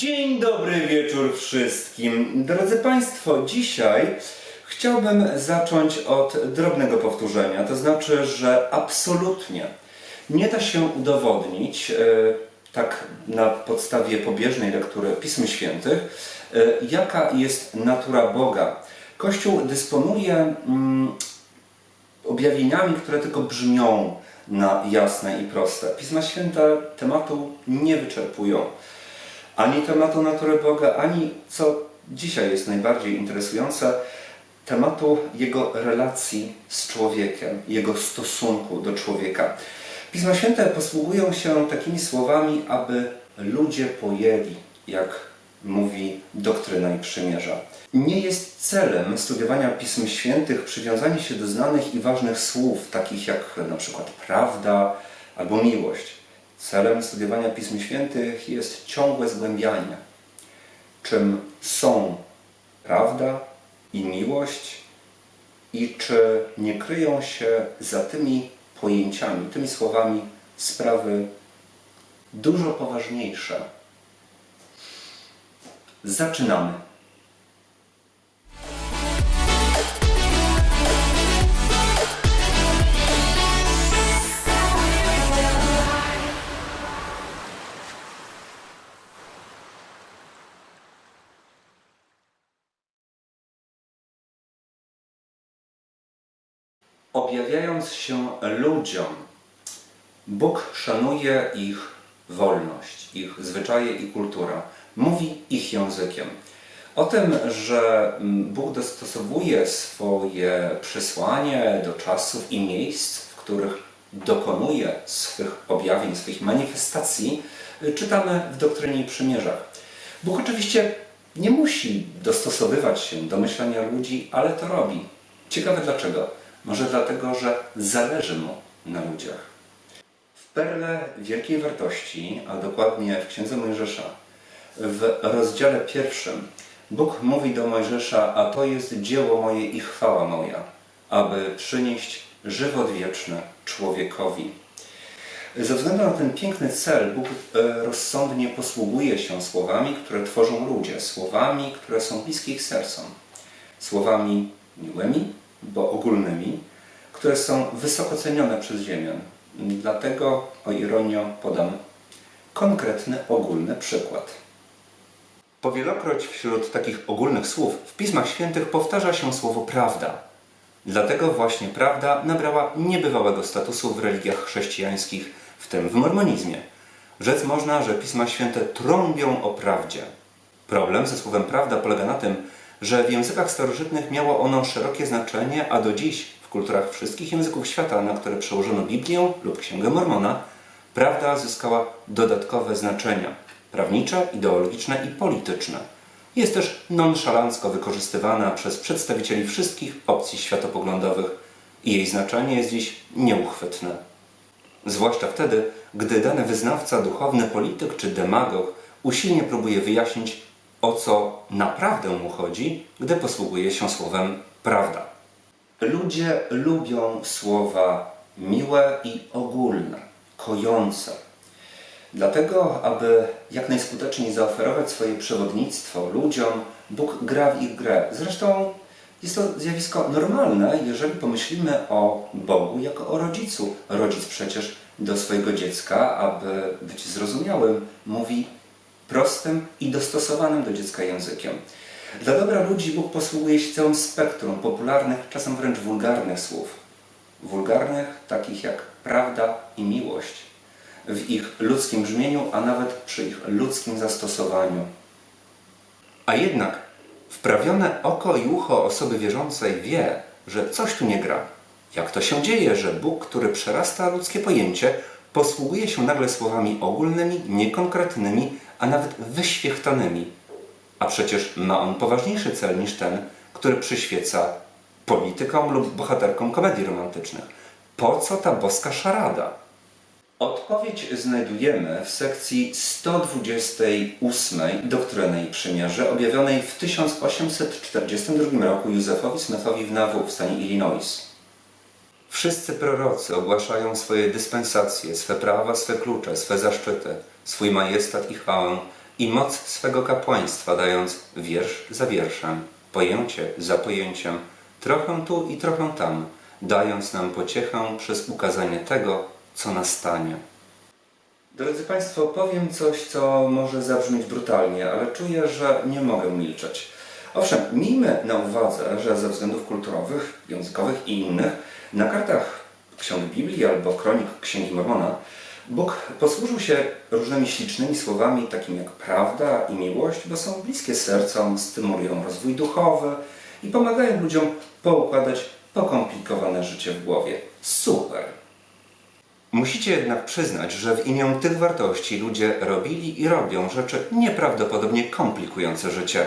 Dzień dobry wieczór wszystkim. Drodzy Państwo, dzisiaj chciałbym zacząć od drobnego powtórzenia. To znaczy, że absolutnie nie da się udowodnić, e, tak na podstawie pobieżnej lektury Pism Świętych, e, jaka jest natura Boga. Kościół dysponuje mm, objawieniami, które tylko brzmią na jasne i proste. Pisma Święte tematu nie wyczerpują. Ani tematu natury Boga, ani co dzisiaj jest najbardziej interesujące, tematu jego relacji z człowiekiem, jego stosunku do człowieka. Pisma Święte posługują się takimi słowami, aby ludzie pojęli, jak mówi doktryna i przymierza. Nie jest celem studiowania Pism Świętych przywiązanie się do znanych i ważnych słów, takich jak na przykład prawda albo miłość. Celem studiowania Pism Świętych jest ciągłe zgłębianie, czym są prawda i miłość i czy nie kryją się za tymi pojęciami, tymi słowami sprawy dużo poważniejsze. Zaczynamy. Objawiając się ludziom, Bóg szanuje ich wolność, ich zwyczaje i kulturę. Mówi ich językiem. O tym, że Bóg dostosowuje swoje przesłanie do czasów i miejsc, w których dokonuje swych objawień, swych manifestacji, czytamy w doktrynie i przymierzach. Bóg oczywiście nie musi dostosowywać się do myślenia ludzi, ale to robi. Ciekawe dlaczego. Może dlatego, że zależy mu na ludziach. W perle wielkiej wartości, a dokładnie w Księdze Mojżesza, w rozdziale pierwszym, Bóg mówi do Mojżesza, a to jest dzieło moje i chwała moja, aby przynieść żywot wieczny człowiekowi. Ze względu na ten piękny cel, Bóg e, rozsądnie posługuje się słowami, które tworzą ludzie, słowami, które są bliskie ich sercom, słowami miłymi, bo ogólnymi, które są wysoko cenione przez Ziemian. Dlatego, o ironio, podam konkretny, ogólny przykład. Powielokroć wśród takich ogólnych słów w Pismach Świętych powtarza się słowo prawda. Dlatego właśnie prawda nabrała niebywałego statusu w religiach chrześcijańskich, w tym w mormonizmie. Rzec można, że Pisma Święte trąbią o prawdzie. Problem ze słowem prawda polega na tym, że w językach starożytnych miało ono szerokie znaczenie, a do dziś w kulturach wszystkich języków świata, na które przełożono Biblię lub Księgę Mormona, prawda zyskała dodatkowe znaczenia prawnicze, ideologiczne i polityczne. Jest też nonszalancko wykorzystywana przez przedstawicieli wszystkich opcji światopoglądowych i jej znaczenie jest dziś nieuchwytne. Zwłaszcza wtedy, gdy dany wyznawca, duchowny polityk czy demagog usilnie próbuje wyjaśnić, o co naprawdę mu chodzi, gdy posługuje się słowem prawda. Ludzie lubią słowa miłe i ogólne, kojące. Dlatego, aby jak najskuteczniej zaoferować swoje przewodnictwo ludziom, Bóg gra w ich grę. Zresztą jest to zjawisko normalne, jeżeli pomyślimy o Bogu jako o rodzicu. Rodzic przecież do swojego dziecka, aby być zrozumiałym, mówi prostym i dostosowanym do dziecka językiem. Dla dobra ludzi Bóg posługuje się całym spektrum popularnych, czasem wręcz wulgarnych słów. Wulgarnych, takich jak prawda i miłość, w ich ludzkim brzmieniu, a nawet przy ich ludzkim zastosowaniu. A jednak wprawione oko i ucho osoby wierzącej wie, że coś tu nie gra. Jak to się dzieje, że Bóg, który przerasta ludzkie pojęcie, posługuje się nagle słowami ogólnymi, niekonkretnymi, a nawet wyświechtanymi? A przecież ma on poważniejszy cel niż ten, który przyświeca politykom lub bohaterkom komedii romantycznych. Po co ta boska szarada? Odpowiedź znajdujemy w sekcji 128 Doktryny i objawionej w 1842 roku Józefowi Smithowi w Nauvoo w stanie Illinois. Wszyscy prorocy ogłaszają swoje dyspensacje, swe prawa, swe klucze, swe zaszczyty, swój majestat i chwałę i moc swego kapłaństwa, dając wiersz za wierszem, pojęcie za pojęciem, trochę tu i trochę tam, dając nam pociechę przez ukazanie tego, co nastanie. Drodzy Państwo, powiem coś, co może zabrzmieć brutalnie, ale czuję, że nie mogę milczeć. Owszem, miejmy na uwadze, że ze względów kulturowych, językowych i innych, na kartach ksiąg Biblii albo kronik Księgi Mormona Bóg posłużył się różnymi ślicznymi słowami, takimi jak prawda i miłość, bo są bliskie sercom, stymulują rozwój duchowy i pomagają ludziom poukładać pokomplikowane życie w głowie. Super! Musicie jednak przyznać, że w imię tych wartości ludzie robili i robią rzeczy nieprawdopodobnie komplikujące życie.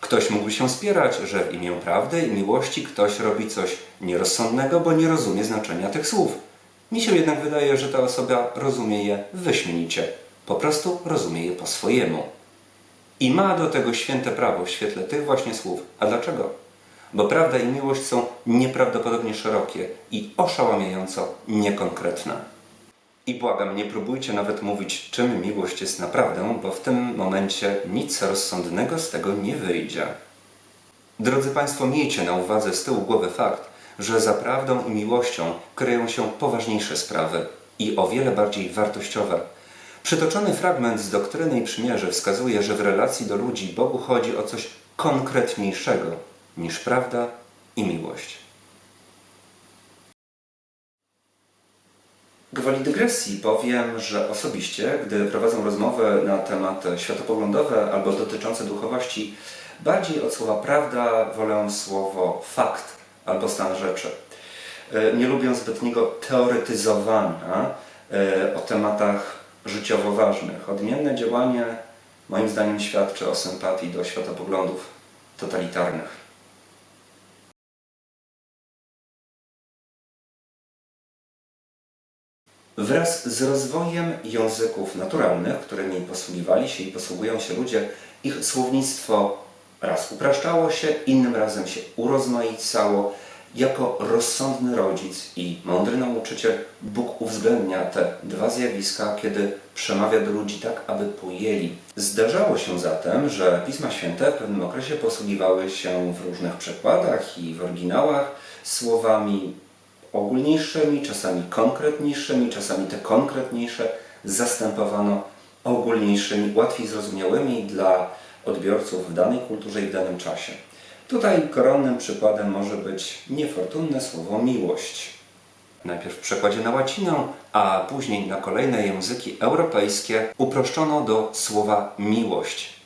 Ktoś mógł się spierać, że w imię prawdy i miłości ktoś robi coś nierozsądnego, bo nie rozumie znaczenia tych słów. Mi się jednak wydaje, że ta osoba rozumie je wyśmienicie. Po prostu rozumie je po swojemu. I ma do tego święte prawo w świetle tych właśnie słów. A dlaczego? Bo prawda i miłość są nieprawdopodobnie szerokie i oszałamiająco niekonkretne. I błagam, nie próbujcie nawet mówić, czym miłość jest naprawdę, bo w tym momencie nic rozsądnego z tego nie wyjdzie. Drodzy Państwo, miejcie na uwadze z tyłu głowy fakt, że za prawdą i miłością kryją się poważniejsze sprawy i o wiele bardziej wartościowe. Przytoczony fragment z doktryny i przymierzy wskazuje, że w relacji do ludzi Bogu chodzi o coś konkretniejszego niż prawda i miłość. Gwoli dygresji powiem, że osobiście, gdy prowadzę rozmowy na temat światopoglądowe albo dotyczące duchowości, bardziej od słowa prawda wolę słowo fakt albo stan rzeczy. E, Nie lubię zbytniego teoretyzowania e, o tematach życiowo ważnych. Odmienne działanie moim zdaniem świadczy o sympatii do światopoglądów totalitarnych. Wraz z rozwojem języków naturalnych, którymi posługiwali się i posługują się ludzie, ich słownictwo raz upraszczało się, innym razem się urozmaicało. Jako rozsądny rodzic i mądry nauczyciel Bóg uwzględnia te dwa zjawiska, kiedy przemawia do ludzi tak, aby pojęli. Zdarzało się zatem, że Pisma Święte w pewnym okresie posługiwały się w różnych przekładach i w oryginałach słowami ogólniejszymi, czasami konkretniejszymi, czasami te konkretniejsze zastępowano ogólniejszymi, łatwiej zrozumiałymi dla odbiorców w danej kulturze i w danym czasie. Tutaj koronnym przykładem może być niefortunne słowo miłość. Najpierw w przekładzie na łacinę, a później na kolejne języki europejskie uproszczono do słowa miłość.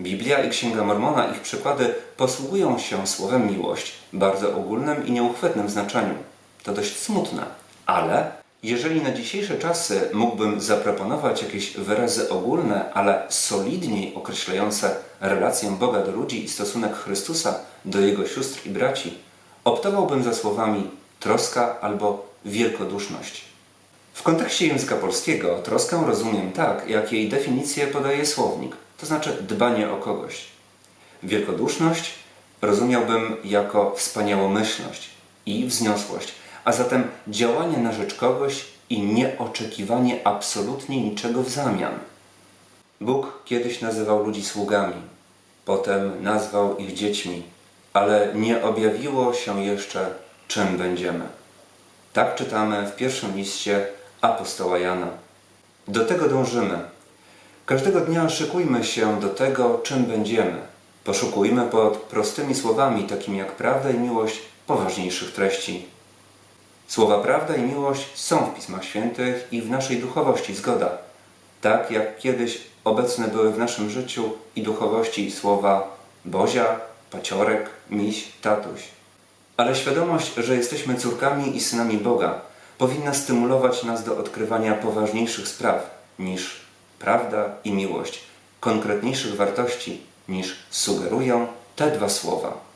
Biblia i Księga Mormona, ich przykłady posługują się słowem miłość, bardzo ogólnym i nieuchwytnym znaczeniu. To dość smutne, ale jeżeli na dzisiejsze czasy mógłbym zaproponować jakieś wyrazy ogólne, ale solidniej określające relację Boga do ludzi i stosunek Chrystusa do Jego sióstr i braci, optowałbym za słowami troska albo wielkoduszność. W kontekście języka polskiego troskę rozumiem tak, jak jej definicję podaje słownik, to znaczy dbanie o kogoś. Wielkoduszność rozumiałbym jako wspaniałomyślność i wzniosłość, a zatem działanie na rzecz kogoś i nieoczekiwanie absolutnie niczego w zamian. Bóg kiedyś nazywał ludzi sługami, potem nazwał ich dziećmi, ale nie objawiło się jeszcze, czym będziemy. Tak czytamy w pierwszym liście apostoła Jana. Do tego dążymy. Każdego dnia szykujmy się do tego, czym będziemy. Poszukujmy pod prostymi słowami, takimi jak prawda i miłość, poważniejszych treści. Słowa prawda i miłość są w Pismach Świętych i w naszej duchowości zgoda. Tak jak kiedyś obecne były w naszym życiu i duchowości słowa Bozia, Paciorek, Miś, Tatuś. Ale świadomość, że jesteśmy córkami i synami Boga, powinna stymulować nas do odkrywania poważniejszych spraw niż prawda i miłość, konkretniejszych wartości niż sugerują te dwa słowa.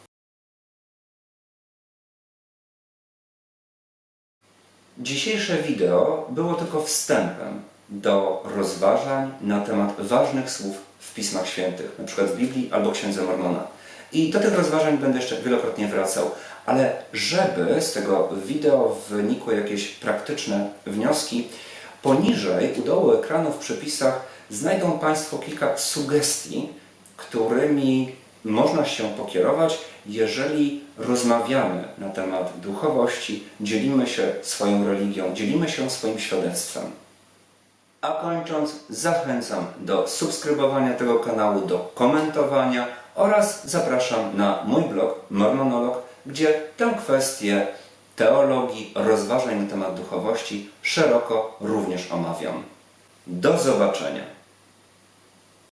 Dzisiejsze wideo było tylko wstępem do rozważań na temat ważnych słów w Pismach Świętych, przykład w Biblii albo Księdze Mormona. I do tych rozważań będę jeszcze wielokrotnie wracał, ale żeby z tego wideo wynikły jakieś praktyczne wnioski, poniżej u dołu ekranu w przepisach znajdą Państwo kilka sugestii, którymi można się pokierować, jeżeli rozmawiamy na temat duchowości, dzielimy się swoją religią, dzielimy się swoim świadectwem. A kończąc, zachęcam do subskrybowania tego kanału, do komentowania oraz zapraszam na mój blog Mormonolog, gdzie tę kwestię teologii, rozważań na temat duchowości szeroko również omawiam. Do zobaczenia.